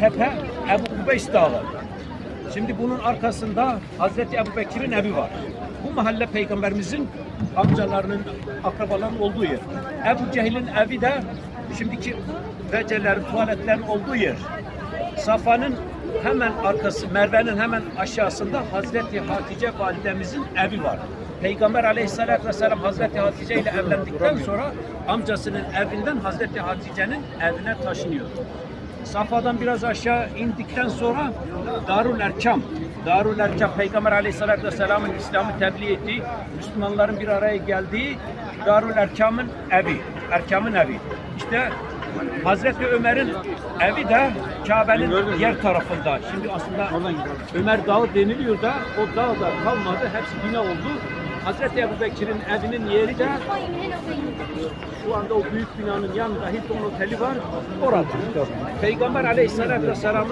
tepe Ebu Kubeys Dağı. Şimdi bunun arkasında Hazreti Ebu Bekir'in evi var. Bu mahalle peygamberimizin amcalarının, akrabaların olduğu yer. Ebu Cehil'in evi de şimdiki vecelerin, tuvaletlerin olduğu yer. Safa'nın hemen arkası, Merve'nin hemen aşağısında Hazreti Hatice validemizin evi var. Peygamber aleyhissalatü vesselam Hazreti Hatice ile evlendikten sonra amcasının evinden Hazreti Hatice'nin evine taşınıyor. Safa'dan biraz aşağı indikten sonra Darul Erkam, Darul Erkam Peygamber Aleyhisselatü Vesselam'ın İslam'ı tebliğ ettiği, Müslümanların bir araya geldiği Darul Erkam'ın evi, Erkam'ın evi. İşte Hazreti Ömer'in evi de Kabe'nin yer tarafında. Şimdi aslında Ömer Dağı deniliyor da o dağ da kalmadı. Hepsi bina oldu. Hazreti Ebu Bekir'in evinin yeri de şu anda o büyük binanın yanında Hilton Oteli var. Orada. Peygamber Aleyhisselatü Vesselam'ın